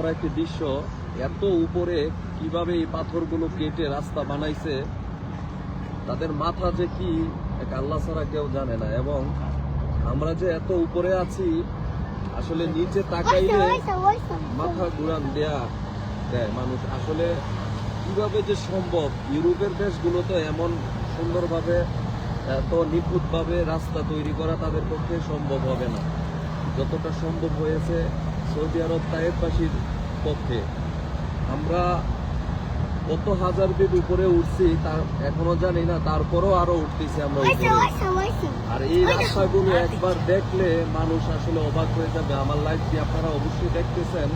করা একটি দৃশ্য এত উপরে কীভাবে এই পাথরগুলো কেটে রাস্তা বানাইছে তাদের মাথা যে কি এক আল্লাহ ছাড়া কেউ জানে না। এবং আমরা যে এত উপরে আছি আসলে নিচে তাকাইলে মাথা ঘুরান দেয়া দেয় মানুষ। আসলে কীভাবে যে সম্ভব ইউরোপের দেশগুলো তো এমন সুন্দরভাবে এত নিখুঁতভাবে রাস্তা তৈরি করা তাদের পক্ষে সম্ভব হবে না। যতটা সম্ভব হয়েছে সৌদি আরব তায়েববাসীর পক্ষে। আমরা কত হাজার ফিট উপরে উঠছি তার এখনও জানি না তারপরও আরও উঠতেছি আমরা উপরে। আর এই রাস্তাগুলো একবার দেখলে মানুষ আসলে অবাক হয়ে যাবে। আমার লাইফ দিয়ে আপনারা অবশ্যই দেখতেছেন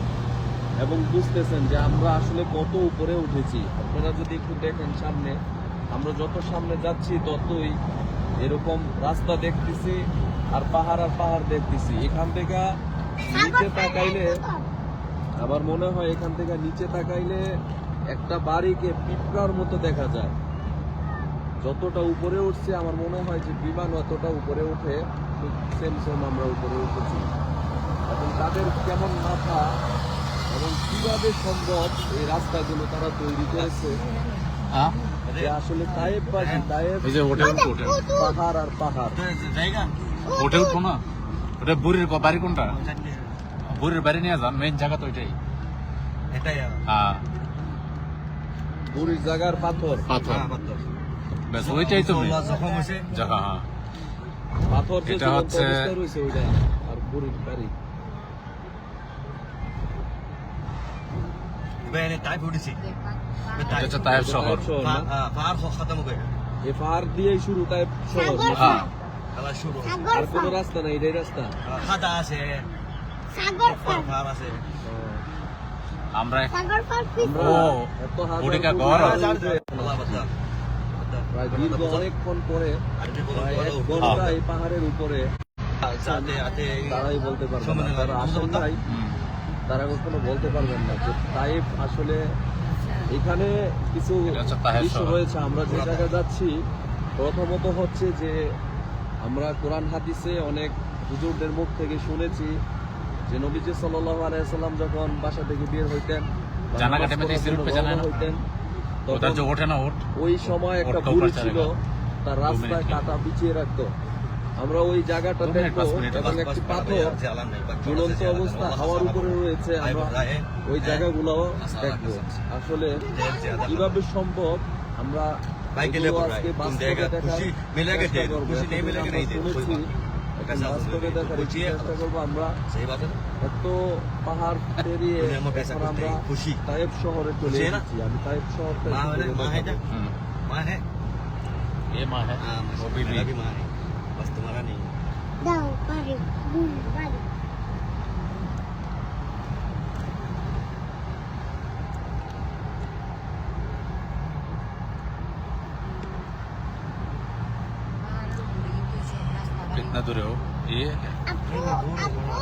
এবং বুঝতেছেন যে আমরা আসলে কত উপরে উঠেছি। আপনারা যদি একটু দেখেন সামনে আমরা যত সামনে যাচ্ছি ততই এরকম রাস্তা দেখতেছি আর পাহাড় আর পাহাড় দেখতেছি। এখান থেকে নিচে তাকাইলে আমার মনে হয় এখান থেকে নিচে তাকাইলে একটা বাড়িকে পিঁপড়ার মতো দেখা যায়। যতটা উপরে উঠছে আমার মনে হয় যে বিমান অতটা উপরে উঠে সেম সেম আমরা উপরে উঠেছি। এখন তাদের কেমন মাথা এবং কীভাবে সম্ভব এই রাস্তাগুলো তারা তৈরি করেছে? হ্যাঁ? যে আসলে তায়েব বাজি তায়েব পাহাড় আর পাহাড়। হোটেল না? ওটা বুড়ির ক- বাড়ি কোনটা? বুড়ির বাড়ি নিয়ে যান মেইন জায়গা তো ওইটাই। হ্যাঁ। বুড়ির জায়গার পাথর। পাথর। ব্যাস ওইটাই তো জায়গা হ্যাঁ। পাথর যে এটা হচ্ছে- আর বুড়ির বাড়ি। শহর। দিয়েই শুরু তায়েব শহর সাগর। আর কোনো রাস্তা নাই এটাই রাস্তা আমরা সাগর পার আমরা এত হাজার বুড়িকা ঘর আছে। প্রায় দীর্ঘ অনেকক্ষণ পরে এক ঘণ্টা এই পাহাড়ের উপরে। তারাই বলতে পারবেন না। যারা আসেন নাই। তারা কখনো বলতে পারবেন না যে তাইফ আসলে এখানে কিছু। রয়েছে আমরা যে জায়গায় যাচ্ছি প্রথমত হচ্ছে যে আমরা কোরআন হাদিসে অনেক হুজুরদের মুখ থেকে শুনেছি যে নবীজি সাল্লাল্লাহু আলাইহি সাল্লাম যখন বাসা থেকে বের হইতেন? হইতেন তখন ওই সময় একটা বুড়ি ছিল তার রাস্তায় কাটা বিছিয়ে রাখতো। আমরা ওই জায়গাটা দেখব এবং একটি পাথর ঝুলন্ত অবস্থা হাওয়ার উপরে রয়েছে আমরা ওই জায়গাগুলো দেখব। আসলে কীভাবে সম্ভব আমরা বাইকে এগুলো লেবো আজকে রায়। বাস্তবে জায়গা দেখার খুশি মিলেগে চেষ্টা দে, করবো। খুশি নেই এতদিন মিলেগে আমরা নেই দে, শুনেছি, कोई এখন कैसा বাস্তবে बोलोगे? দেখার बुझिए। চেষ্টা করবো আমরা सही बात है ना এত পাহাড় পেরিয়ে दुनिया में कैसा এখন कुछ আমরা नहीं खुशी তায়েব শহরে চলে বুঝিয়ে না? এসেছি আমি তায়েব শহরটা माँ একটু है ঘুরে माँ है क्या দেখাবো। হুম। माँ है এ মা হ্যাঁ हाँ वो मेरा बीबी भी माँ है बस तुम्हारा नहीं है na Durão. E. Abu, Abu,